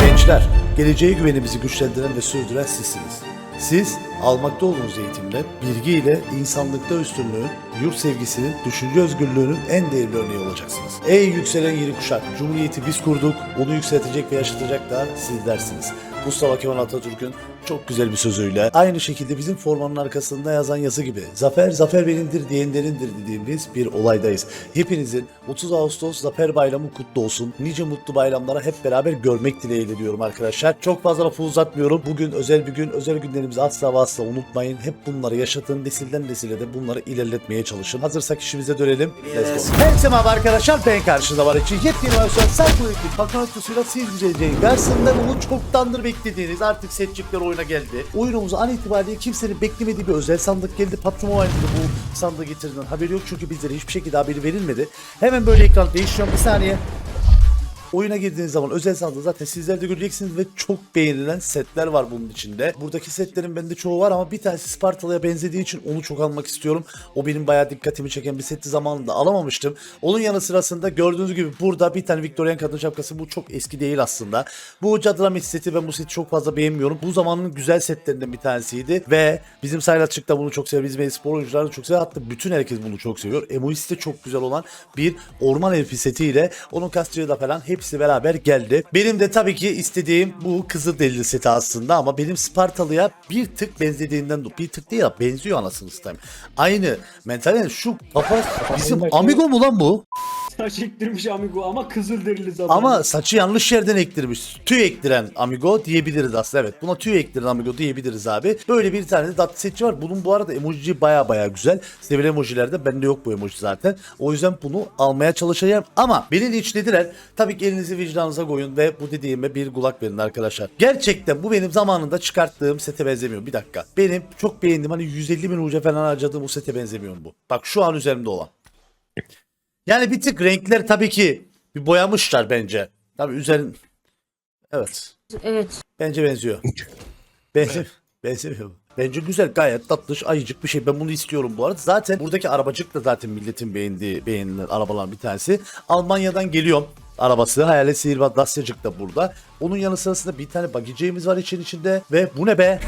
Gençler, geleceğe güvenimizi güçlendiren ve sürdüren sizsiniz. Siz almakta olduğunuz eğitimle, bilgiyle insanlıkta üstünlüğün, yurt sevgisinin, düşünce özgürlüğünün en değerli örneği olacaksınız. Ey yükselen yeni kuşak, Cumhuriyeti biz kurduk, onu yükseltecek ve yaşatacak da sizlersiniz. Mustafa Kemal Atatürk'ün çok güzel bir sözüyle aynı şekilde bizim formanın arkasında yazan yazı gibi zafer zafer benimdir diyenlerindir dediğimiz bir olaydayız. Hepinizin 30 Ağustos Zafer Bayramı kutlu olsun. Nice mutlu bayramlara hep beraber görmek dileğiyle diyorum arkadaşlar. Çok fazla lafı uzatmıyorum. Bugün özel bir gün. Özel günlerimizi asla ve asla unutmayın. Hep bunları yaşatın. Nesilden nesile de bunları ilerletmeye çalışın. Hazırsak işimize dönelim. Let's go. Herkese merhaba arkadaşlar. Ben karşınızda var için yepyeni versiyon Cyberpunk'in patronatosuyla sizleyeceğim. Karşısında bunu çoktandır beklediğiniz artık setçikler oyuna geldi. Oyunumuzu an itibariyle kimsenin beklemediği bir özel sandık geldi. Patron oyununda bu sandığı getirdiğinden haberi yok çünkü bizlere hiçbir şekilde haberi verilmedi. Hemen böyle ekran değiştiriyorum bir saniye. Oyuna girdiğiniz zaman özel sandığı zaten sizler de göreceksiniz ve çok beğenilen setler var bunun içinde. Buradaki setlerin bende çoğu var ama bir tanesi Spartalı'ya benzediği için onu çok almak istiyorum. O benim bayağı dikkatimi çeken bir setti zamanında alamamıştım. Onun yanı sırasında gördüğünüz gibi burada bir tane Victorian kadın şapkası bu çok eski değil aslında. Bu Cadramet seti ben bu seti çok fazla beğenmiyorum. Bu zamanın güzel setlerinden bir tanesiydi ve bizim Saylatçık da bunu çok seviyor. Bizim spor oyuncuları da çok seviyor. Hatta bütün herkes bunu çok seviyor. Emoisi de çok güzel olan bir orman elfi setiyle onun kastçığı da falan hepsi beraber geldi. Benim de tabii ki istediğim bu Kızılderili seti aslında ama benim Spartalı'ya bir tık benzediğinden bir tık değil ya benziyor anasını satayım. Aynı mental şu kafa bizim amigo mu lan bu? Saç ektirmiş amigo ama kızıl derili zaten. Ama saçı yanlış yerden ektirmiş. Tüy ektiren amigo diyebiliriz aslında evet. Buna tüy ektiren amigo diyebiliriz abi. Böyle bir tane de tatlı setçi var. Bunun bu arada emoji baya baya güzel. Sevilen emojilerde bende yok bu emoji zaten. O yüzden bunu almaya çalışacağım. Ama beni linçlediler. Tabii ki elinizi vicdanınıza koyun ve bu dediğime bir kulak verin arkadaşlar. Gerçekten bu benim zamanında çıkarttığım sete benzemiyor. Bir dakika. Benim çok beğendim hani 150 bin uca falan harcadığım o sete benzemiyor bu. Bak şu an üzerimde olan. Yani bir tık renkler tabii ki bir boyamışlar bence. Tabii üzerin... Evet. Evet. Bence benziyor. Benzi... Benzemiyor. Bence güzel gayet tatlış ayıcık bir şey. Ben bunu istiyorum bu arada. Zaten buradaki arabacık da zaten milletin beğendiği beğenilen arabalar bir tanesi. Almanya'dan geliyorum arabası. Hayalet Sihirbaz Dasyacık da burada. Onun yanı sırasında bir tane bagiciğimiz var için içinde. Ve bu ne be?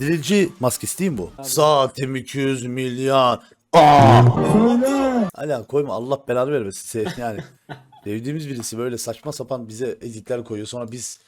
Dirilci maskesi değil mi bu? Saatim 200 milyon. Hala koyma Allah belanı vermesin. Se- Yani sevdiğimiz birisi böyle saçma sapan bize ezikler koyuyor. Sonra biz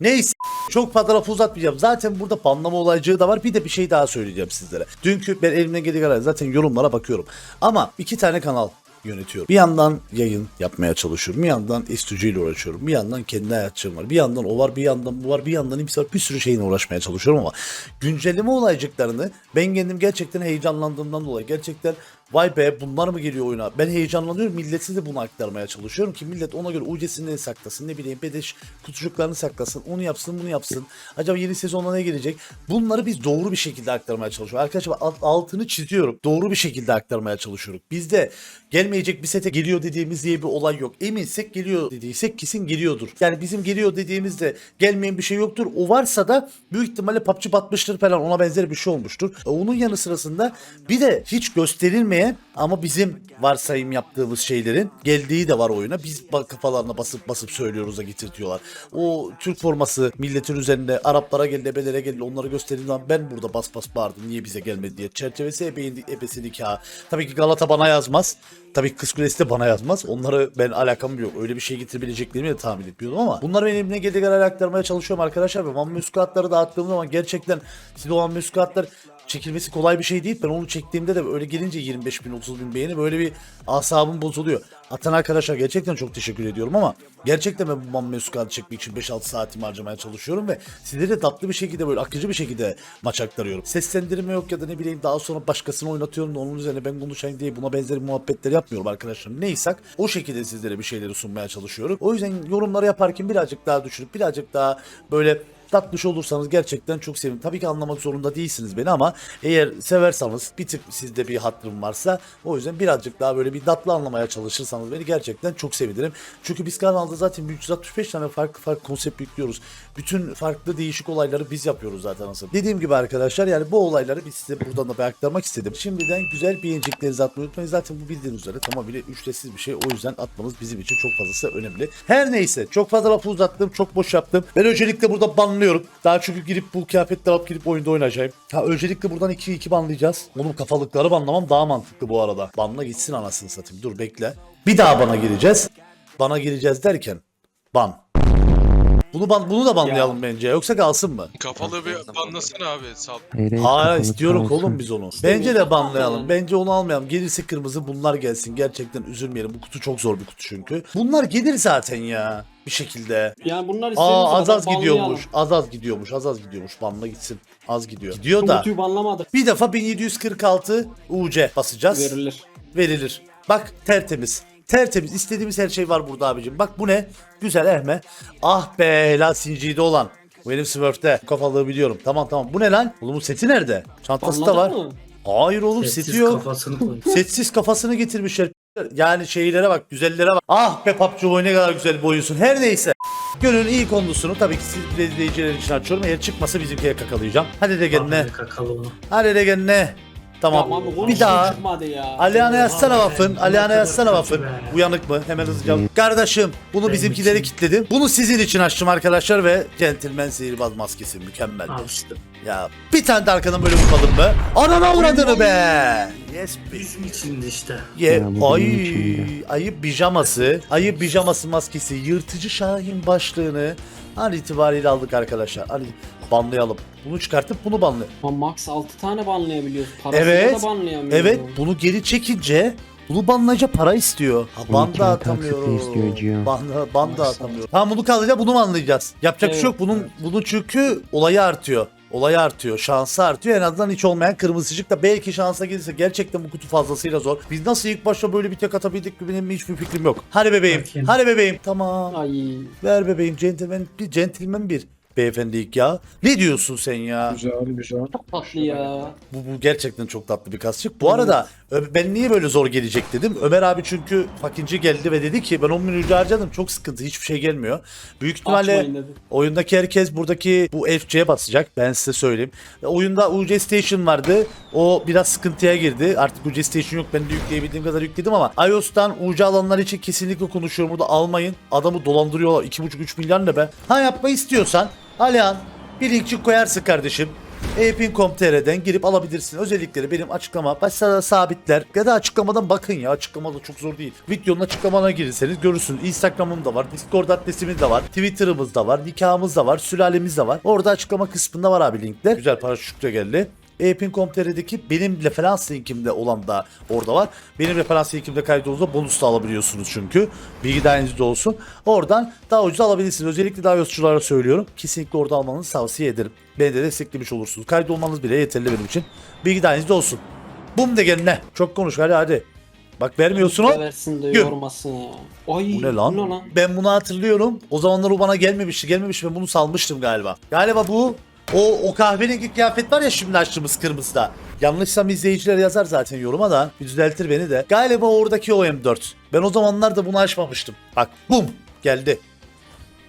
neyse çok fazla lafı uzatmayacağım. Zaten burada banlama olaycığı da var. Bir de bir şey daha söyleyeceğim sizlere. Dünkü ben elimden geldiği kadar zaten yorumlara bakıyorum. Ama iki tane kanal yönetiyorum. Bir yandan yayın yapmaya çalışıyorum. Bir yandan estücü ile uğraşıyorum. Bir yandan kendi hayatçığım var. Bir yandan o var, bir yandan bu var, bir yandan var. Bir sürü şeyine uğraşmaya çalışıyorum ama güncelleme olaycıklarını ben kendim gerçekten heyecanlandığımdan dolayı gerçekten vay be bunlar mı geliyor oyuna? Ben heyecanlanıyorum. Millete de bunu aktarmaya çalışıyorum ki millet ona göre UC'sini saklasın. Ne bileyim bedeş kutucuklarını saklasın. Onu yapsın bunu yapsın. Acaba yeni sezonda ne gelecek? Bunları biz doğru bir şekilde aktarmaya çalışıyoruz. Arkadaşlar alt- altını çiziyorum. Doğru bir şekilde aktarmaya çalışıyoruz. Bizde gelmeyecek bir sete geliyor dediğimiz diye bir olay yok. Eminsek geliyor dediysek kesin geliyordur. Yani bizim geliyor dediğimizde gelmeyen bir şey yoktur. O varsa da büyük ihtimalle PUBG batmıştır falan ona benzer bir şey olmuştur. E, Onun yanı sırasında bir de hiç gösterilmeyen ama bizim varsayım yaptığımız şeylerin geldiği de var oyuna. Biz kafalarına basıp basıp söylüyoruz da getirtiyorlar. O Türk forması milletin üzerinde Araplara geldi, ebelere geldi onları gösterdiğim zaman ben burada bas bas bağırdım niye bize gelmedi diye. Çerçevesi ebeğin ebesi nikahı. Tabii ki Galata bana yazmaz. Tabii Kız Kulesi de bana yazmaz. Onları ben alakam yok. Öyle bir şey getirebileceklerimi de tahmin etmiyordum ama bunları benim elimden geldiği kadar aktarmaya çalışıyorum arkadaşlar. Ve Van Muscat'ları dağıttığım zaman gerçekten size o Muscat'lar çekilmesi kolay bir şey değil. Ben onu çektiğimde de öyle gelince 25 bin 30 bin beğeni böyle bir asabım bozuluyor. Atan arkadaşlar gerçekten çok teşekkür ediyorum ama gerçekten ben bu Van Muscat'ı çekmek için 5-6 saatimi harcamaya çalışıyorum ve sizlere de tatlı bir şekilde böyle akıcı bir şekilde maç aktarıyorum. Seslendirme yok ya da ne bileyim daha sonra başkasını oynatıyorum da onun üzerine ben konuşayım diye buna benzer muhabbetler yapmıyorum arkadaşlar. Neysak o şekilde sizlere bir şeyleri sunmaya çalışıyorum. O yüzden yorumları yaparken birazcık daha düşünüp birazcık daha böyle tatmış olursanız gerçekten çok sevinirim. Tabii ki anlamak zorunda değilsiniz beni ama eğer severseniz bir tık sizde bir hatırım varsa o yüzden birazcık daha böyle bir tatlı anlamaya çalışırsanız beni gerçekten çok sevinirim. Çünkü biz kanalda zaten 365 tane farklı farklı konsept yüklüyoruz. Bütün farklı değişik olayları biz yapıyoruz zaten aslında. Dediğim gibi arkadaşlar yani bu olayları biz size buradan da bir aktarmak istedim. Şimdiden güzel beğeniciklerinizi atmayı unutmayın. Zaten bu bildiğiniz üzere tamamıyla ücretsiz bir şey. O yüzden atmanız bizim için çok fazlası önemli. Her neyse çok fazla lafı uzattım. Çok boş yaptım. Ben öncelikle burada banlıyorum. Daha çünkü girip bu kıyafetleri alıp girip oyunda oynayacağım. Ha öncelikle buradan 2-2 banlayacağız. Oğlum kafalıkları banlamam daha mantıklı bu arada. Banla gitsin anasını satayım. Dur bekle. Bir daha bana gireceğiz. Bana gireceğiz derken ban. Bunu ban, bunu da banlayalım bence. Yoksa kalsın mı? Kafalı bir banlasana abi. Sal. Hayır, kapalı istiyoruz kalsın. oğlum biz onu. Bence de banlayalım. Bence onu almayalım. Gelirse kırmızı bunlar gelsin. Gerçekten üzülmeyelim. Bu kutu çok zor bir kutu çünkü. Bunlar gelir zaten ya. Bir şekilde. Yani bunlar Aa az az gidiyormuş. Az az gidiyormuş. Az az gidiyormuş. Banla gitsin. Az gidiyor. Gidiyor Bu da. banlamadık. Bir defa 1746 UC basacağız. Verilir. Verilir. Bak tertemiz. Tertemiz. İstediğimiz her şey var burada abicim. Bak bu ne? Güzel ehme. Ah be helal sincide olan. Bu benim Smurf'te. Kafalığı biliyorum. Tamam tamam. Bu ne lan? Oğlum bu seti nerede? Çantası da var. Banladın mı? Hayır oğlum Sessiz seti yok. kafasını koy. Setsiz kafasını getirmişler. Yani şeylere bak, güzellere bak. Ah be PUBG boy ne kadar güzel boyusun. Her neyse. Gönül iyi konusunu tabii ki siz izleyiciler için açıyorum. Eğer çıkmasa bizimkiye kakalayacağım. Hadi de gel ne? Ahmet Kakalı onu. Hadi de gel Tamam. Tamam bir konuşun daha. çıkmadı ya. Alihan'a yazsana vafın. Alihan'a yazsana vafın. Uyanık mı? Hemen hızlıca. Kardeşim bunu bizimkileri kilitledim. Bunu sizin için açtım arkadaşlar ve Gentleman sihirbaz maskesi mükemmel. Al işte. Ya bir tane de arkadan böyle vurmadım be. Anana uğradığını be. Yes be. Bizim içindi işte. Ye, Ya bu ay, benim ayı pijaması, ayı pijaması maskesi, yırtıcı Şahin başlığını an itibariyle aldık arkadaşlar. Hadi banlayalım. Bunu çıkartıp bunu banlayalım. Ama max 6 tane banlayabiliyoruz. Parasıyla Evet. da banlayamıyoruz. Evet, bunu geri çekince bunu banlayınca para istiyor. Ha, banda atamıyorum. Banda, banda atamıyorum. Tamam bunu kalacak bunu banlayacağız. Yapacak bir şey yok. Evet, Bunun, bunun çünkü olayı artıyor. Olayı artıyor, şansı artıyor. En azından hiç olmayan kırmızıcık da belki şansa gelirse gerçekten bu kutu fazlasıyla zor. Biz nasıl ilk başta böyle bir tek atabildik mi benim hiçbir fikrim yok. Hadi bebeğim, Bakayım. hadi bebeğim. Tamam. Ay. Ver bebeğim, gentleman bir gentleman bir beyefendilik ya. Ne diyorsun sen ya? Güzel güzel. Tatlı ya. Bu, bu gerçekten çok tatlı bir kasçık. Bu arada Ö- ben niye böyle zor gelecek dedim. Ömer abi çünkü fakinci geldi ve dedi ki ben 10 bin ucu harcadım çok sıkıntı hiçbir şey gelmiyor. Büyük ihtimalle Açmayın dedi. oyundaki herkes buradaki bu FC'ye basacak ben size söyleyeyim. E, Oyunda UC Station vardı. O biraz sıkıntıya girdi. Artık UC Station yok. Ben de yükleyebildiğim kadar yükledim ama iOS'tan UC alanlar için kesinlikle konuşuyorum. Burada almayın. Adamı dolandırıyorlar. 2,5-3 milyar ne be? Ha yapmayı istiyorsan Alihan bir linkçik koyarsın kardeşim. Epin.com.tr'den girip alabilirsin. Özellikleri benim açıklama başta sabitler ya da açıklamadan bakın ya açıklamada çok zor değil. Videonun açıklamana girirseniz görürsünüz. Instagram'ım da var, Discord adresimiz de var, Twitter'ımız da var, nikahımız da var, sülalemiz de var. Orada açıklama kısmında var abi linkler. Güzel paraşüt de geldi. Epin.com.tr'deki benim referans linkimde olan da orada var. Benim referans linkimde kaydolduğunuzda bonus da alabiliyorsunuz çünkü. Bilgi dahilinizde olsun. Oradan daha ucuz alabilirsiniz. Özellikle daha yozculara söylüyorum. Kesinlikle orada almanızı tavsiye ederim. Beni de desteklemiş olursunuz. Kaydolmanız bile yeterli benim için. Bilgi dahilinizde olsun. Bum de gel ne? Çok konuş hadi hadi. Bak vermiyorsun o. Versin de yormasın ya. Ay. Bu ne lan? Bu ne lan? Ben bunu hatırlıyorum. O zamanlar o bana gelmemişti. Gelmemiş ben bunu salmıştım galiba. Galiba bu o, o kahverengi kıyafet var ya şimdi açtığımız kırmızıda. Yanlışsam izleyiciler yazar zaten yoruma da. Bir düzeltir beni de. Galiba oradaki o M4. Ben o zamanlar da bunu açmamıştım. Bak bum geldi.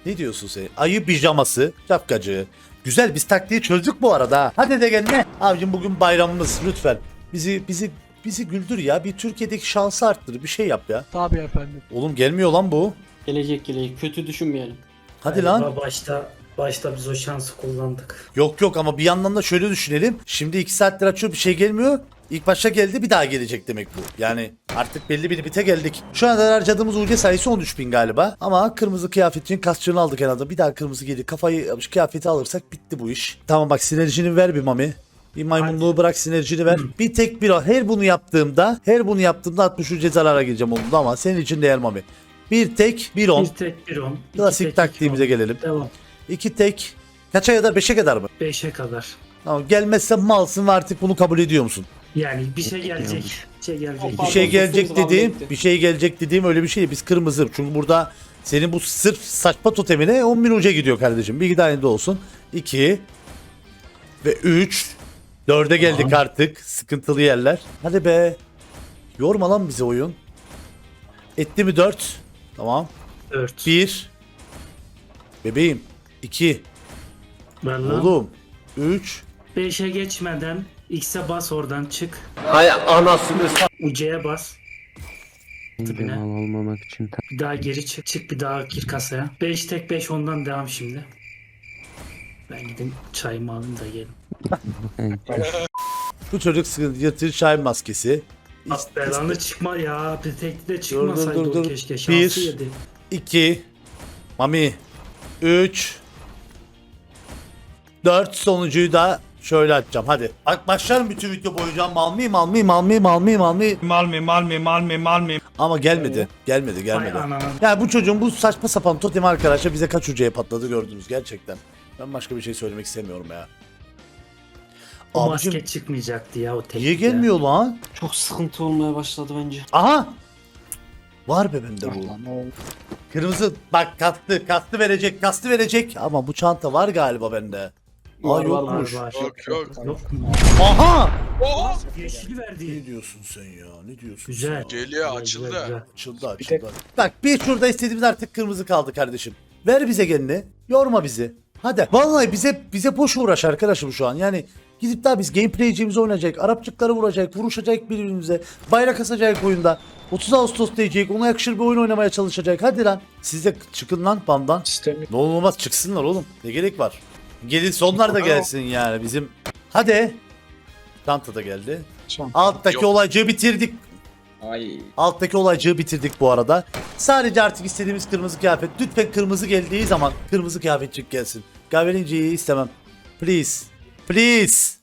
Ne diyorsun sen? Ayı pijaması, şapkacı. Güzel biz taktiği çözdük bu arada. ha. Hadi de gel ne? Abicim bugün bayramımız lütfen. Bizi bizi bizi güldür ya. Bir Türkiye'deki şansı arttır. Bir şey yap ya. Tabii efendim. Oğlum gelmiyor lan bu. Gelecek gelecek. Kötü düşünmeyelim. Hadi lan. Galiba Başta, başta biz o şansı kullandık. Yok yok ama bir yandan da şöyle düşünelim. Şimdi 2 saattir açıyor bir şey gelmiyor. İlk başta geldi bir daha gelecek demek bu. Yani artık belli bir limite geldik. Şu anda harcadığımız UC sayısı 13.000 galiba. Ama kırmızı kıyafetin kasçığını aldık herhalde. Bir daha kırmızı gelir. Kafayı kıyafeti alırsak bitti bu iş. Tamam bak sinerjini ver bir mami. Bir maymunluğu bırak sinerjini ver. Bir tek bir. Her bunu yaptığımda, her bunu yaptığımda 60 ücret zarara gireceğim oldu ama senin için değer mami. Bir tek bir on. Bir tek bir on. Klasik tek, taktiğimize on. gelelim. Devam. İki tek. Kaça kadar? Beşe kadar mı? Beşe kadar. Tamam gelmezse malsın ve artık bunu kabul ediyor musun? Yani bir şey gelecek. Bir şey gelecek. Bir Pardon, şey gelecek sesimiz dediğim, bir şey gelecek dediğim öyle bir şey değil. Biz kırmızı. Çünkü burada Senin bu sırf saçma totemine 10 bin uca gidiyor kardeşim. Bir tane de olsun. 2 ve 3 4'e geldik artık. Sıkıntılı yerler. Hadi be. Yorma lan bizi oyun. Etti mi 4? Tamam. 4. 1 Bebeğim 2 Ben lan. Oğlum 3 5'e geçmeden X'e bas oradan çık. Hay anasını s- Uc'ye bas. Dibine. Mal olmamak için Bir daha geri çık. Çık bir daha gir kasaya. 5 tek 5 ondan devam şimdi. Ben gidin çayımı alayım da gelin. Bu çocuk sıkıntı yatır çay maskesi. Az belanı çıkma ya. Bir tek de dur, çıkmasaydı dur, o dur. keşke. Şansı Bir. yedi. 2 Mami 3 4 sonuncuyu da şöyle açacağım hadi. Bak başlarım bütün video boyunca mal mıyım mal mıyım mal mıyım mal mıyım mal mıyım Malmi, Malmi, Malmi, Malmi. ama gelmedi gelmedi Ay gelmedi. ananı. Yani bu çocuğun bu saçma sapan totem arkadaşlar bize kaç ucuya patladı gördünüz gerçekten. Ben başka bir şey söylemek istemiyorum ya. O Abicim maske çıkmayacaktı ya o tek. niye gelmiyor lan? Çok sıkıntı olmaya başladı bence. Aha! Var be bende bu. Kırmızı bak kastı kastı verecek kastı verecek ama bu çanta var galiba bende. Aa yokmuş. Var var. Yok yok. Yok? Aha! Oha! Yeşil verdi. Ne diyorsun sen ya? Ne diyorsun Güzel. sen? Geliyor açıldı. güzel, güzel. Açıldı açıldı. Bak bir şurada istediğimiz artık kırmızı kaldı kardeşim. Ver bize gelini. Yorma bizi. Hadi. Vallahi bize bize boş uğraş arkadaşım şu an. Yani gidip daha biz gameplay'ciğimizi oynayacak. Arapçıkları vuracak. Vuruşacak birbirimize. Bayrak asacak oyunda. 30 Ağustos diyecek. Ona yakışır bir oyun oynamaya çalışacak. Hadi lan. Siz de çıkın lan bandan. Ne olur olmaz çıksınlar oğlum. Ne gerek var? Gelin sonlar da gelsin yani bizim. Hadi. Çanta da geldi. Alttaki Yok. olaycığı bitirdik. Ay. Alttaki olaycığı bitirdik bu arada. Sadece artık istediğimiz kırmızı kıyafet. Lütfen kırmızı geldiği zaman kırmızı kıyafetçik gelsin. Kahverenciyi istemem. Please. Please.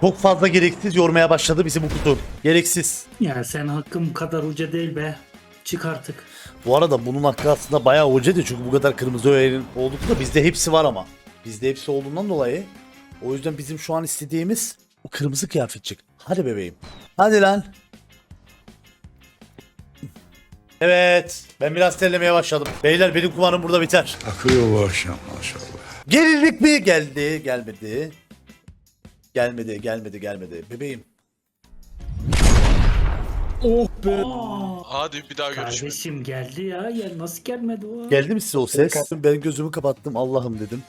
Çok fazla gereksiz yormaya başladı bizi bu kutu. Gereksiz. Ya sen hakkım kadar uca değil be. Çık artık. Bu arada bunun hakkı aslında bayağı hocadı çünkü bu kadar kırmızı öğenin oldukça bizde hepsi var ama. Bizde hepsi olduğundan dolayı o yüzden bizim şu an istediğimiz o kırmızı kıyafetçik. Hadi bebeğim. Hadi lan. Evet. Ben biraz terlemeye başladım. Beyler benim kumarım burada biter. Akıyor bu akşam maşallah. Gelinlik mi? Geldi. Gelmedi. Gelmedi. Gelmedi. Gelmedi. Bebeğim. Aa, Hadi bir daha görüşmek. kardeşim geldi ya. ya. Nasıl gelmedi o? Geldi mi size o ses? Ben gözümü kapattım Allah'ım dedim.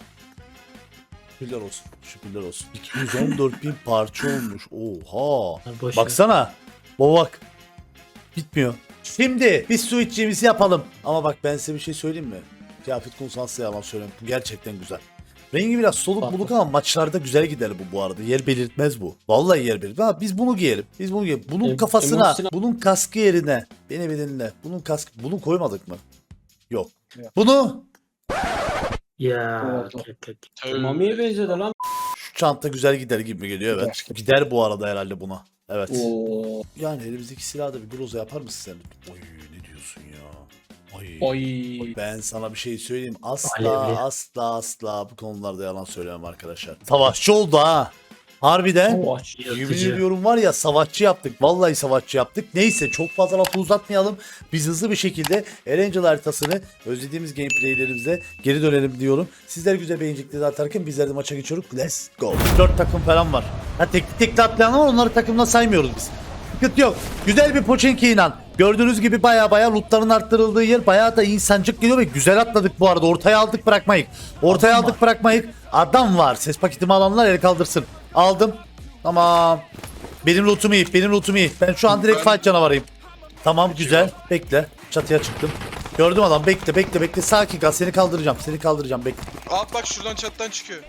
Şükürler olsun. Şükürler olsun. 214 bin parça olmuş. Oha. Ha, boş ver. Baksana. Baba bak. Bitmiyor. Şimdi biz su içeceğimizi yapalım. Ama bak ben size bir şey söyleyeyim mi? Kıyafet konusunda asla yalan söylüyorum. Bu gerçekten güzel. Rengi biraz soluk buluk ama maçlarda güzel gider bu bu arada. Yer belirtmez bu. Vallahi yer belirtmez. Ama biz bunu giyelim. Biz bunu giyelim. Bunun Em- kafasına, emosyonel- bunun kaskı yerine. Beni bir dinle. Bunun kaskı. Bunu koymadık mı? Yok. Bunu Ya. Evet. okey. Tövbe. Mami'ye benzedi lan. şu çanta güzel gider gibi geliyor evet. Gider bu arada herhalde buna. Evet. Oo. Yani elimizdeki silahı da bir groza yapar mısın sen? Oy ne diyorsun ya? Ay. Ay. Ben sana bir şey söyleyeyim. Asla Alevli. asla asla bu konularda yalan söylemem arkadaşlar. Savaşçı oldu ha. Harbiden. Savaş. Yemin ediyorum var ya savaşçı yaptık. Vallahi savaşçı yaptık. Neyse çok fazla lafı uzatmayalım. Biz hızlı bir şekilde Erangel haritasını özlediğimiz gameplaylerimize geri dönelim diyorum. Sizler güzel beğenecekleri atarken bizler de maça geçiyoruz. Let's go. 4 takım falan var. Ha tekli tekli atlayan var onları takımdan saymıyoruz biz. Sıkıntı yok. Güzel bir Pochinki inan. Gördüğünüz gibi baya baya lootların arttırıldığı yer baya da insancık geliyor ve güzel atladık bu arada. Ortaya aldık bırakmayık. Ortaya aldık bırakmayık. Adam var. Ses paketimi alanlar el kaldırsın. Aldım. Tamam. Benim lootum iyi. Benim lootum iyi. Ben şu an direkt fight canavarıyım. Tamam güzel. Bekle. Çatıya çıktım. Gördüm adam. Bekle bekle bekle. Sakin kal. Seni kaldıracağım. Seni kaldıracağım. Bekle. At bak şuradan çattan çıkıyor.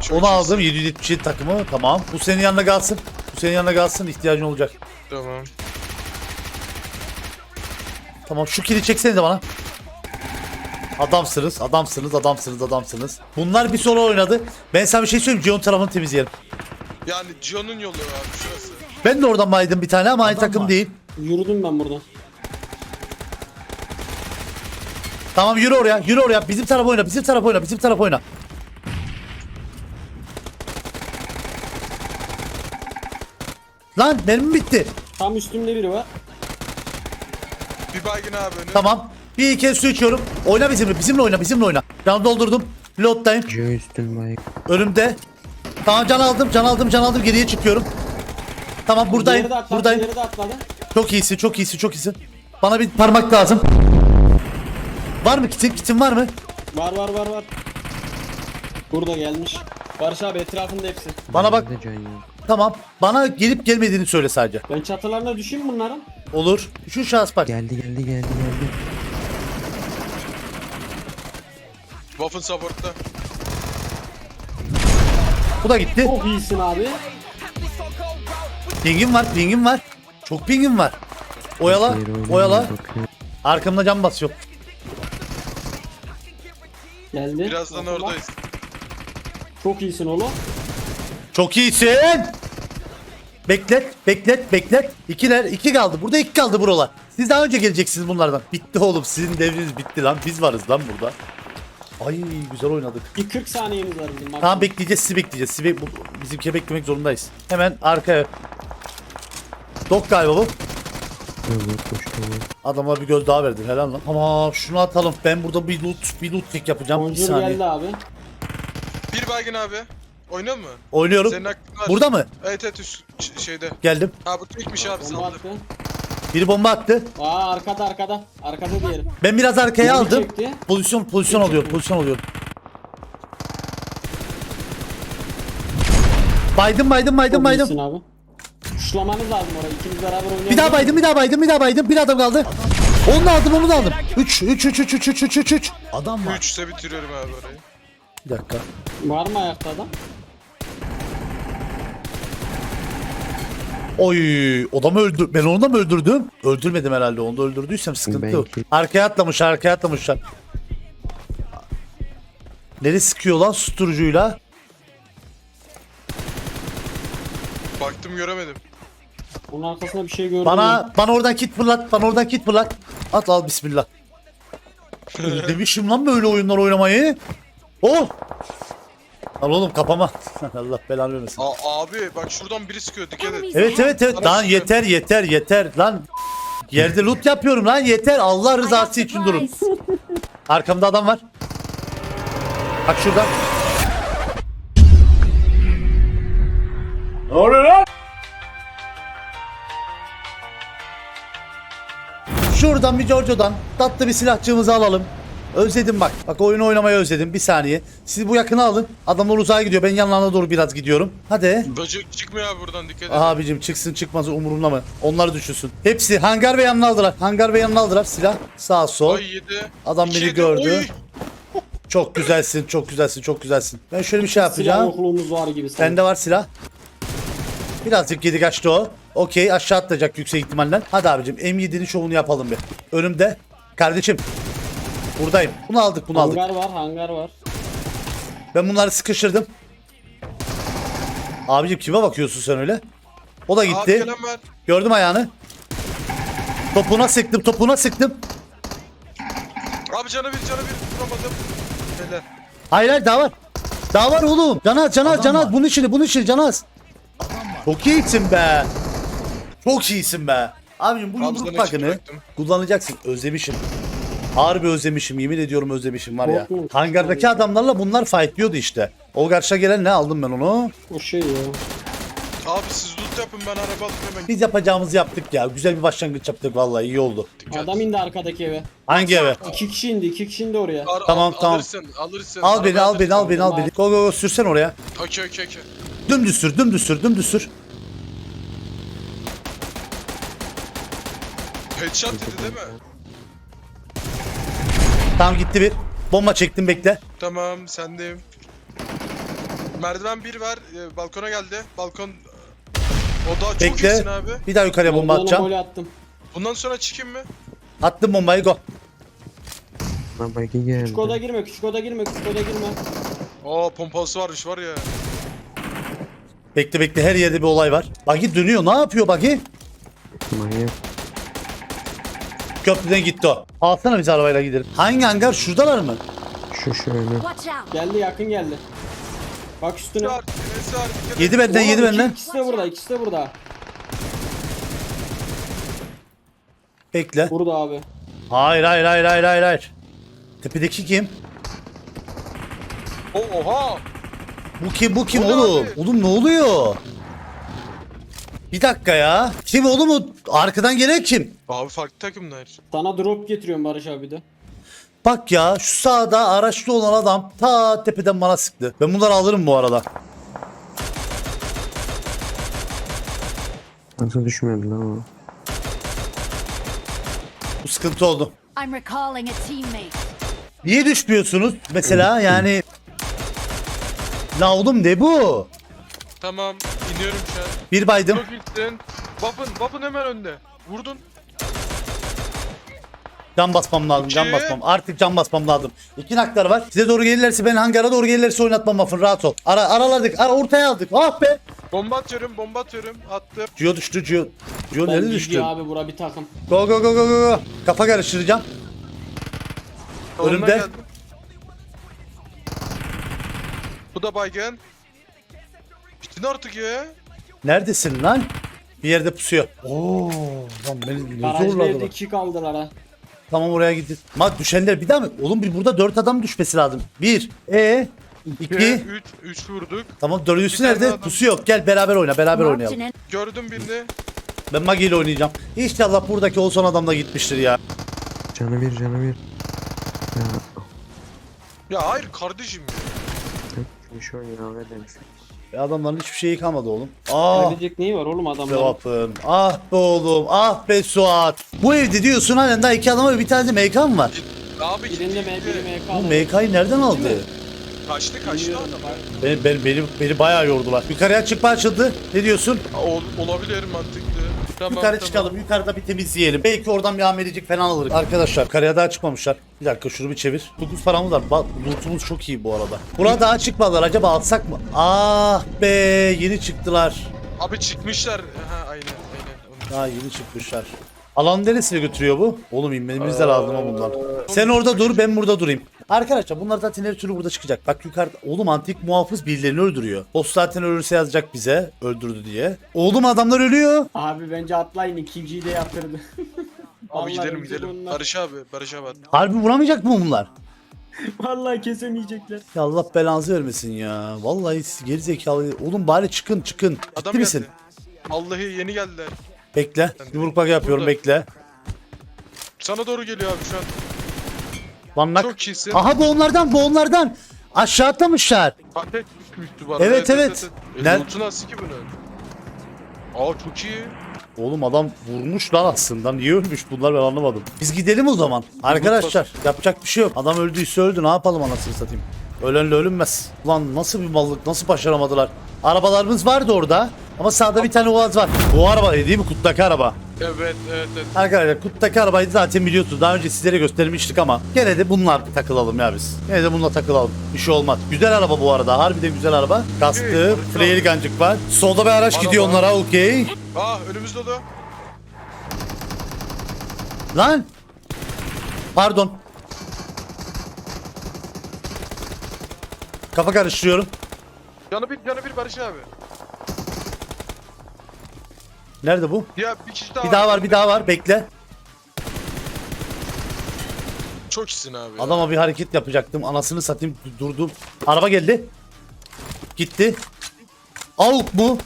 Çok Onu aldım. 777 takımı. Tamam. Bu senin yanına kalsın. Bu senin yanına kalsın. İhtiyacın olacak. Tamam. Tamam şu kili çeksene de bana. Adamsınız, adamsınız, adamsınız, adamsınız. Bunlar bir solo oynadı. Ben sana bir şey söyleyeyim. Cion tarafını temizleyelim. Yani John'un yolu abi şurası. Ben de oradan baydım bir tane ama aynı takım değil. Yürüdüm ben buradan. Tamam yürü oraya, yürü oraya. Bizim taraf oyna, bizim taraf oyna, bizim taraf oyna. Lan mermi bitti. Tam üstümde biri var. Bir baygın abi önü. Tamam. Bir iki su içiyorum. Oyna bizimle. Bizimle oyna. Bizimle oyna. Can doldurdum. Joe üstün bayık. Önümde. Tamam can aldım. Can aldım. Can aldım. Geriye çıkıyorum. Tamam buradayım. De atladı, Buradayım. diğeri de atladı. Çok iyisin. Çok iyisin. Çok iyisin. Bana bir parmak lazım. Var mı kitin? Kitin var mı? Var var var var. Burada gelmiş. Barış abi etrafında hepsi. Bana bak. Bende can yok. Tamam. Bana gelip gelmediğini söyle sadece. Ben çatılarına düşeyim bunların. Olur. Şu şahıs bak. Geldi geldi geldi geldi. Waffen support'ta. Bu da gitti. Çok iyisin abi. Pingim var. Pingim var. Çok pingim var. Oyala. Oyala. Arkamda cam basıyor. Geldi. Birazdan oradayız. Çok iyisin oğlum. Çok iyisin. Beklet, beklet, beklet. İkiler, iki kaldı. Burada iki kaldı buralar. Siz daha önce geleceksiniz bunlardan. Bitti oğlum. Sizin devriniz bitti lan. Biz varız lan burada. Ay güzel oynadık. Bir 40 saniyemiz var bizim. Tamam bekleyeceğiz, sizi bekleyeceğiz. Sizi be- bizimki beklemek zorundayız. Hemen arkaya. Dok galiba bu. Adama bir göz daha verdim. Helal lan. Tamam şunu atalım. Ben burada bir loot, bir loot tek yapacağım. Bir saniye. geldi abi. Bir baygın abi. Oynuyor mu? Oynuyorum. Senin aklın var. Burada mı? Evet evet üst şeyde. Geldim. Ha bu tekmiş abi Bomba attı. Biri bomba attı. Aa arkada arkada. Arkada diğeri. Ben biraz arkaya Biri aldım. çekti. Pozisyon pozisyon alıyorum. Pozisyon alıyorum. Baydım baydım baydım Çok baydım. abi. Tuşlamanız lazım orayı. İkiniz beraber oynayın. Bir daha baydım bir daha baydım bir daha baydım. Bir adam kaldı. Onu da aldım onu da aldım. 3 3 3 3 3 3 3 3 Adam var. 3 ise bitiriyorum abi orayı. Bir dakika. Var mı ayakta adam? Oy adamı öldür. Ben onu da mı öldürdüm? Öldürmedim herhalde. Onu da öldürdüysem sıkıntı yok. Belki. Arkaya atlamış arkaya atlamışlar. Nereye sıkıyor lan susturucuyla? Baktım göremedim. Onun arkasında bir şey gördüm. Bana bana oradan kit fırlat. Bana oradan kit fırlat. At al bismillah. Demişim lan böyle oyunlar oynamayı. Oh! Al oğlum kapama. Allah belanı vermesin. Aa, abi bak şuradan biri sıkıyor dikkat et. Evet evet evet. Lan yeter yeter yeter lan. Yerde loot yapıyorum lan yeter. Allah rızası için durun. Arkamda adam var. Bak şurada. Ne oluyor lan? Şuradan bir Giorgio'dan tatlı bir silahçığımızı alalım. Özledim bak. Bak oyunu oynamayı özledim. Bir saniye. Siz bu yakına alın. Adamlar uzağa gidiyor. Ben yanlarına doğru biraz gidiyorum. Hadi. Böcek çıkmıyor abi buradan dikkat et. Abicim çıksın çıkmaz umurumda mı? Onlar düşünsün. Hepsi hangar ve yanına aldılar. Hangar ve yanına aldılar. Silah sağ sol. Ay yedi. Adam İki beni yedi. gördü. Oy! Çok güzelsin, çok güzelsin, çok güzelsin. Ben şöyle bir şey yapacağım. yokluğumuz var gibi sanki. Bende var silah. Birazcık yedi kaçtı o. Okey aşağı atlayacak yüksek ihtimalle. Hadi abicim M7'nin şovunu yapalım bir. Önümde. Kardeşim. Buradayım. Bunu aldık bunu aldık. Hangar var hangar var. Ben bunları sıkıştırdım. Abicim kime bakıyorsun sen öyle? O da Abi gitti. var. Gördüm ayağını. Topuna sıktım, topuna sıktım. Abi canı bir canı bir vuramadım. Helal. Hayır hayır daha var. Daha var oğlum. Canaz canaz canaz. Bunun içinde bunun içinde canaz. Çok iyisin be. Çok iyisin be. Abicim bu Abi yumruk çıkacaktım. kullanacaksın. Özlemişim. Harbi özlemişim. Yemin ediyorum özlemişim var ya. Hangardaki adamlarla bunlar fightlıyordu işte. O karşıya gelen ne aldım ben onu. O şey ya. Abi siz loot yapın ben araba alayım hemen. Biz yapacağımızı yaptık ya. Güzel bir başlangıç yaptık vallahi iyi oldu. Dikkat. Adam indi arkadaki eve. Hangi eve? İki kişi indi iki kişi indi oraya. Ar- Tamam, al- tamam. Alırsın alırsın. Al beni al beni al beni al beni. Go go go sürsen oraya. Okey okey okey. Dümdüz sür dümdüz sür dümdüz sür. Headshot dedi değil mi? Tamam gitti bir. Bomba çektim bekle. Tamam sendeyim. Merdiven bir var. e, balkona geldi. Balkon o da çok Bekle. iyisin abi. Bir daha yukarıya bomba Merdivene atacağım. gol attım. Bundan sonra çıkayım mı? Attım bombayı go. Lan bagi geldi. Küçük oda girme küçük oda girme küçük oda girme. Aa pompalısı varmış var ya. Bekle bekle her yerde bir olay var. Bagi dönüyor. Ne yapıyor Bagi? Manyak. Köprüden gitti o. Alsana biz arabayla gidelim. Hangi hangar? Şuradalar mı? Şu şu önü. Watch out! Geldi yakın geldi. Bak üstüne. Var. Var. Yedi benden Oğlum, yedi iki- benden. İkisi de burada ikisi de burada. Bekle. Burada abi. Hayır hayır hayır hayır hayır hayır. Tepedeki kim? O oha. Bu kim bu kim O ne oğlum? abi? Oğlum ne oluyor? Bir dakika ya. Kim oğlum o? Arkadan gelen kim? Abi farklı takımlar. Sana drop getiriyorum Barış abi de. Bak ya şu sağda araçlı olan adam ta tepeden bana sıktı. Ben bunları alırım bu arada. Nasıl düşmedi lan o? Bu sıkıntı oldu. I'm recalling a teammate. Niye düşmüyorsunuz mesela yani? La oğlum ne bu? Tamam iniyorum şu an. Bir baydım. Çok iyisin. Weapon, weapon hemen önde. Vurdun. Can basmam lazım can basmam. Artık can basmam lazım. İki naklar var. Size doğru gelirlerse ben hangara doğru gelirlerse oynatmam lafın rahat ol. Ara, araladık. Ara, ortaya aldık. Ah be. Bomba atıyorum, bomba atıyorum. Attım. Gio düştü. Gio Ben nerede düştü? abi bura bir takım. Go go go go go go. Kafa karıştıracağım. Önümde. Bu da baygın. Artık ya. Neredesin lan? Bir yerde pusuyor. Oo, lan beni ne Garaj evde zorladılar. iki kaldılar ha. Tamam oraya gidin. Ma düşenler bir daha mı? Oğlum bir burada dört adam düşmesi lazım. Bir. E. iki. 3 3 vurduk. Tamam dördüncüsü Bir tane nerede? adam. Pusu yok. Gel beraber oyna. Beraber oynayalım. Gördüm birini. Ben Magi ile oynayacağım. İnşallah buradaki o son adam da gitmiştir ya. Canı bir canı bir. Ya Ya hayır kardeşim tek şu an ya ve demiş. E adamların hiçbir şeyi kalmadı oğlum. Ah Ölecek neyi var oğlum adamların? vapın. Ah be oğlum. Ah be Suat. Bu evde diyorsun halen daha iki adam var. Bir tane de MK mı var? Abi Birinde M, biri Bu MK. MK'yı nereden aldı? kaçtı kaçtı Bilmiyorum. adam. Beni, beni, beni, beni bayağı yordular. Yukarıya çıkma açıldı. Ne diyorsun? Ol, olabilir mantıklı. Tamam, Yukarı tamam. çıkalım. Yukarıda bir temizleyelim. Belki oradan bir amelicik falan alırız. Arkadaşlar yukarıya daha çıkmamışlar. Bir dakika şunu bir çevir. 9 paramız var. Bak lootumuz çok iyi bu arada. Buna daha çıkmadılar. Acaba alsak mı? Ah be yeni çıktılar. Abi çıkmışlar. Ha aynen aynen. Onu- Daha yeni çıkmışlar. Alan neresine götürüyor bu? Oğlum inmemiz de lazım ha bundan. Sen orada dur ben burada durayım. Arkadaşlar bunlar zaten her türlü burada çıkacak. Bak yukarıda oğlum antik muhafız birilerini öldürüyor. Boss zaten ölürse yazacak bize öldürdü diye. Oğlum adamlar ölüyor. Abi bence atlayın ikinciyi de yatırdı. Abi Vallahi gidelim gidelim. Barış abi, Barış abi. Harbi vuramayacak mı bunlar? Vallahi kesemeyecekler. Ya Allah belanızı vermesin ya. Vallahi siz geri zekalı. Oğlum bari çıkın çıkın. Adam Ciddi misin? geldi. Vallahi yeni geldiler. Bekle. Yumruk bak yapıyorum Burada. bekle. Sana doğru geliyor abi şu an. Lan nak. Çok iyisin. Aha bu onlardan bu onlardan. Aşağı atlamışlar. Ateş düşmüştü bana. Evet, evet. E, Ner- loot'u nasıl ki bunu? Aa çok iyi. Oğlum adam vurmuş lan aslında. Niye ölmüş bunlar ben anlamadım. Biz gidelim o zaman. Arkadaşlar yapacak bir şey yok. Adam öldüyse öldü ne yapalım anasını satayım. Ölenle ölünmez. Ulan nasıl bir mallık nasıl başaramadılar. Arabalarımız vardı orada. Ama sağda bir tane Uaz var. Bu araba değil mi kuttaki araba? Evet evet evet. Arkadaşlar kuttaki arabayı zaten biliyorsunuz. Daha önce sizlere göstermiştik ama gene de bunlar takılalım ya biz. Gene de bununla takılalım. Bir şey olmaz. Güzel araba bu arada. Harbiden güzel araba. Kastı, Evet, flare gancık var. Solda bir araç Araba. gidiyor onlara okey. Aa önümüz dolu. Lan! Pardon. Kafa karıştırıyorum. Canı bir canı bir Barış abi. Nerede bu? Ya bir kişi daha Bir daha var, bir daha var. Bekle. Çok iyisin abi. Adama bir hareket yapacaktım. Anasını satayım du- durdum. Araba geldi. Gitti. Avuk mu?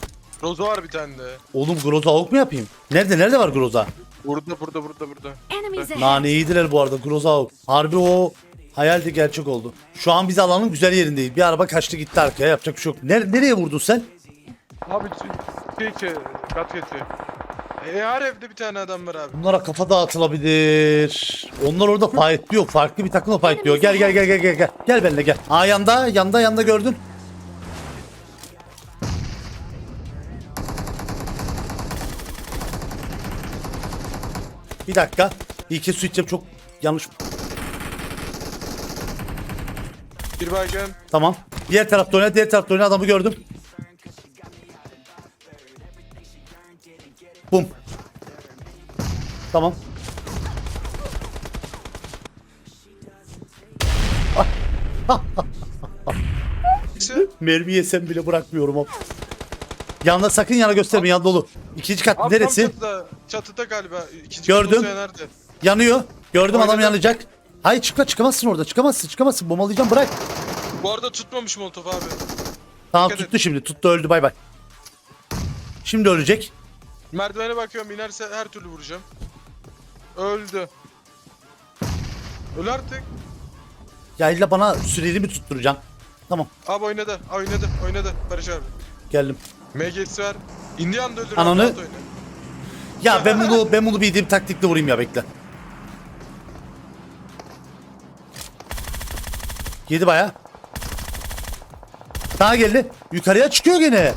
Rozo var bir tane de. Oğlum Groza avuk mu yapayım? Nerede? Nerede var Groza? Burada burada burada burada. enemies ahead. Nane yediler bu arada Groza avuk. Harbi o hayal de gerçek oldu. Şu an biz alanın güzel yerindeyiz. Bir araba kaçtı gitti arkaya. Yapacak bir şey yok. Ner- nereye vurdun sen? Abi şey ki kat geçiyor. E her evde bir tane adam var abi. Bunlara kafa dağıtılabilir. Onlar orada fightlıyor. Farklı bir takımla fightlıyor. Gel gel gel gel gel gel. Gel benimle gel. Aa yanda yanda yanda gördün. Bir dakika. İyi ki su içeceğim çok yanlış. Bir baygın. Tamam. Diğer tarafta oyna, diğer tarafta oyna adamı gördüm. Tamam. Mermi yesem bile bırakmıyorum o. Yanına sakın yana gösterme yan dolu. İkinci kat Abi tam neresi? çatıda. çatıda galiba. İkinci Gördüm. Nerede? Yanıyor. Gördüm adam Oynadı. yanacak. Hayır çıkma çıkamazsın orada. Çıkamazsın çıkamazsın. Bombalayacağım bırak. Bu arada tutmamış Molotov abi. Tamam Dikkat tuttu et. şimdi. Tuttu öldü bay bay. Şimdi ölecek. Merdivene bakıyorum inerse her türlü vuracağım. Öldü. Öl artık. Ya illa bana süreli mi tutturacaksın? Tamam Abi oynadı. Oynadı. Oynadı. Barış abi. geldim. MG'si var. Indian da öldür. Ananı- abi, rahat oyna. Ya ben bunu ben bunu bildiğim taktikle vurayım ya bekle. Yedi baya. Daha geldi. Yukarıya çıkıyor gene.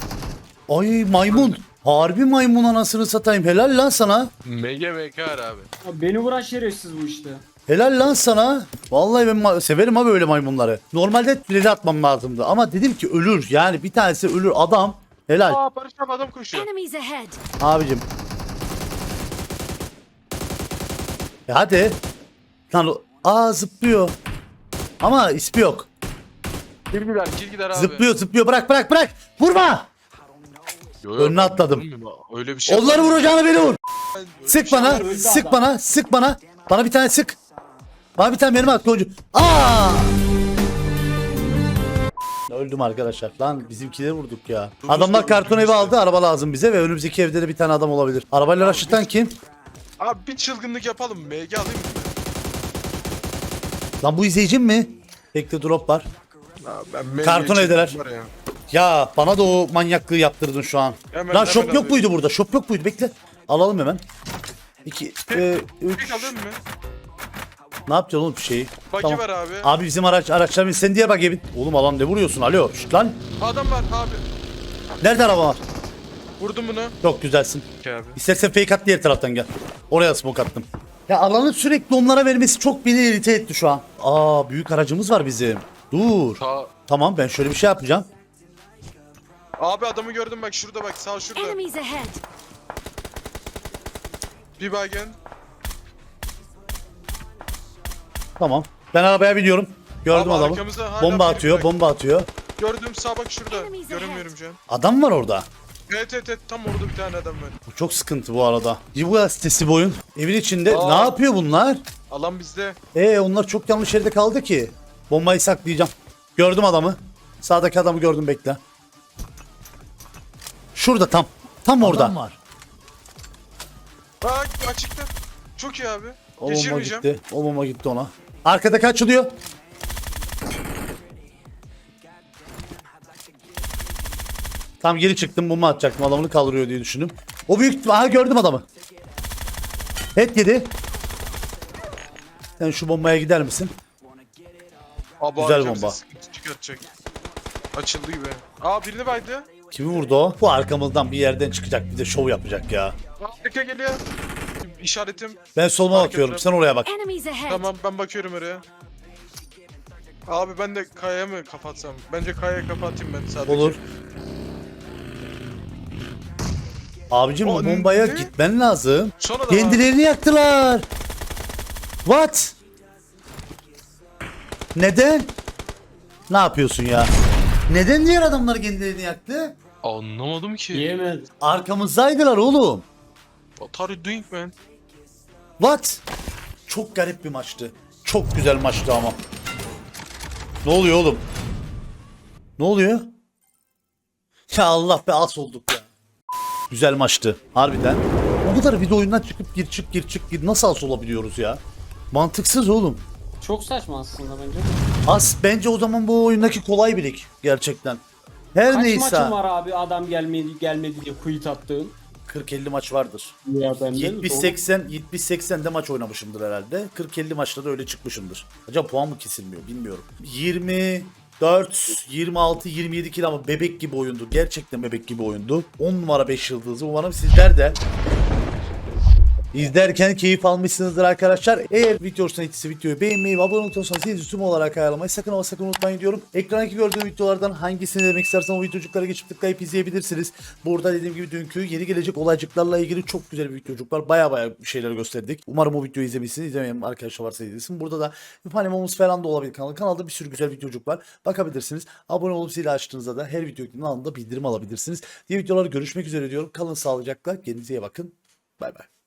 Ay maymun. Harbi maymun anasını satayım. Helal lan sana. MK var abi. Abi beni vuran şerefsiz bu işte. Helal lan sana. Vallahi ben ma- severim abi öyle maymunları. Normalde tüneli atmam lazımdı ama dedim ki ölür. Yani bir tanesi ölür adam. Helal. Aa Barış abi adam koşuyor. Enemies ahead. Abicim. Ya hadi. Lan o- aa zıplıyor. Ama ismi yok. Gir gider, gir gider abi. Zıplıyor zıplıyor bırak bırak bırak. Vurma. Yo, yo, Önüne ben atladım. Öyle bir şey Onları yok. vuracağını beni vur. Sık şey bana. Sık bana. Sık bana. Bana bir tane sık. Bana bir tane mermi at golcü. Aa! Öldüm arkadaşlar. Lan bizimkileri vurduk ya. Adamlar karton evi aldı. Araba lazım bize ve önümüzdeki evde de bir tane adam olabilir. Arabayla raşıtan kim? Abi bir çılgınlık yapalım. MG alayım? Lan bu izleyicim mi? Bekle drop var. Abi ben MG Karton için evdeler. var ya. Ya bana da o manyaklığı yaptırdın şu an. Hemen, Lan hemen shop yok alıyorum. muydu burada? Shop yok muydu? Bekle. Alalım hemen. 2 3 Tek alayım mı? Ne yapacaksın oğlum bir şeyi? Bagi var abi. Abi bizim araç araçlar sen diğer bak evin. Oğlum alan ne vuruyorsun? Alo. Şşt lan. Adam var abi. Nerede araba var? Vurdum bunu. Çok güzelsin. Abi. İstersen fake at diğer taraftan gel. Oraya smoke attım. Ya alanı sürekli onlara vermesi çok beni irite etti şu an. Aa büyük aracımız var bizim. Dur. Ta Tamam ben şöyle bir şey yapacağım. Abi adamı gördüm bak şurada bak sağ şurada. Enemies ahead. Bir bagen. Tamam. Ben arabaya biniyorum. Gördüm Abi adamı. arkamızda hala Bomba biri atıyor, bak. bomba atıyor. Gördüm sağ bak şurada. Enemies Göremiyorum ahead. şu an. Adam var orada. Evet evet evet tam orada bir tane adam var. Bu çok sıkıntı bu arada. Yibuya sitesi bu oyun. Evin içinde Aa. ne yapıyor bunlar? Alan bizde. Ee onlar çok yanlış yerde kaldı ki. Bombayı saklayacağım. Gördüm adamı. Sağdaki adamı gördüm bekle. Şurada tam. Tam orada. var. Bak açıkta. Çok iyi abi. O bomba Geçirmeyeceğim. gitti. O bomba gitti ona. Arkadaki açılıyor. Tam geri çıktım bomba atacaktım adamını kaldırıyor diye düşündüm. O büyük aha gördüm adamı. Et yedi. Sen şu bombaya gider misin? Abi Güzel bomba. sıkıntı çıkartacak. Açıldı gibi. Aa birini baydı. Kimi vurdu o? Bu arkamızdan bir yerden çıkacak bir de şov yapacak ya. Arka geliyor. İşaretim. Ben soluma Fark bakıyorum ettim. sen oraya bak. Enemies ahead. Tamam ben bakıyorum oraya. Abi ben de kayaya mı kapatsam? Bence kayaya kapatayım ben sadece. Olur. Abicim O bombaya ne? gitmen lazım. Kendilerini yaktılar. What? Neden? Ne yapıyorsun ya? Neden diğer adamlar kendilerini yaktı? Anlamadım ki. Yemez. Arkamızdaydılar oğlum. What are you doing man? What? Çok garip bir maçtı. Çok güzel maçtı ama. Ne oluyor oğlum? Ne oluyor? Ya Allah be as olduk ya. Güzel maçtı harbiden. O kadar video oyundan çıkıp gir çık gir çık gir nasıl as olabiliyoruz ya? Mantıksız oğlum. Çok saçma aslında bence. As bence o zaman bu oyundaki kolay birik gerçekten. Her Kaç neyse. maçın var abi adam gelmedi gelmedi diye quit attığın? 40-50 maç vardır. Ya ben de 70-80 70-80'de maç oynamışımdır herhalde. 40-50 maçta da öyle çıkmışımdır. Acaba puan mı kesilmiyor bilmiyorum. 24, 26, 27 kilo ama bebek gibi oyundu. Gerçekten bebek gibi oyundu. 10 numara 5 yıldızı. Umarım sizler de İzlerken keyif almışsınızdır arkadaşlar. Eğer video hoşuna gittiyse videoyu beğenmeyi ve abone olursanız zil tüm olarak ayarlamayı sakın ama sakın unutmayın diyorum. Ekrandaki gördüğüm videolardan hangisini demek istersen o videocuklara geçip tıklayıp izleyebilirsiniz. Burada dediğim gibi dünkü yeni gelecek olaycıklarla ilgili çok güzel bir videocuk var. Baya baya bir şeyler gösterdik. Umarım o videoyu izlemişsiniz. İzlemeyen arkadaşlar varsa izlesin. Burada da panemomuz falan da olabilir kanalda. Kanalda bir sürü güzel videocuk var. Bakabilirsiniz. Abone olup zili açtığınızda da her video anında bildirim alabilirsiniz. Diğer videoları görüşmek üzere diyorum. Kalın sağlıcakla. Kendinize iyi bakın. Bay bay.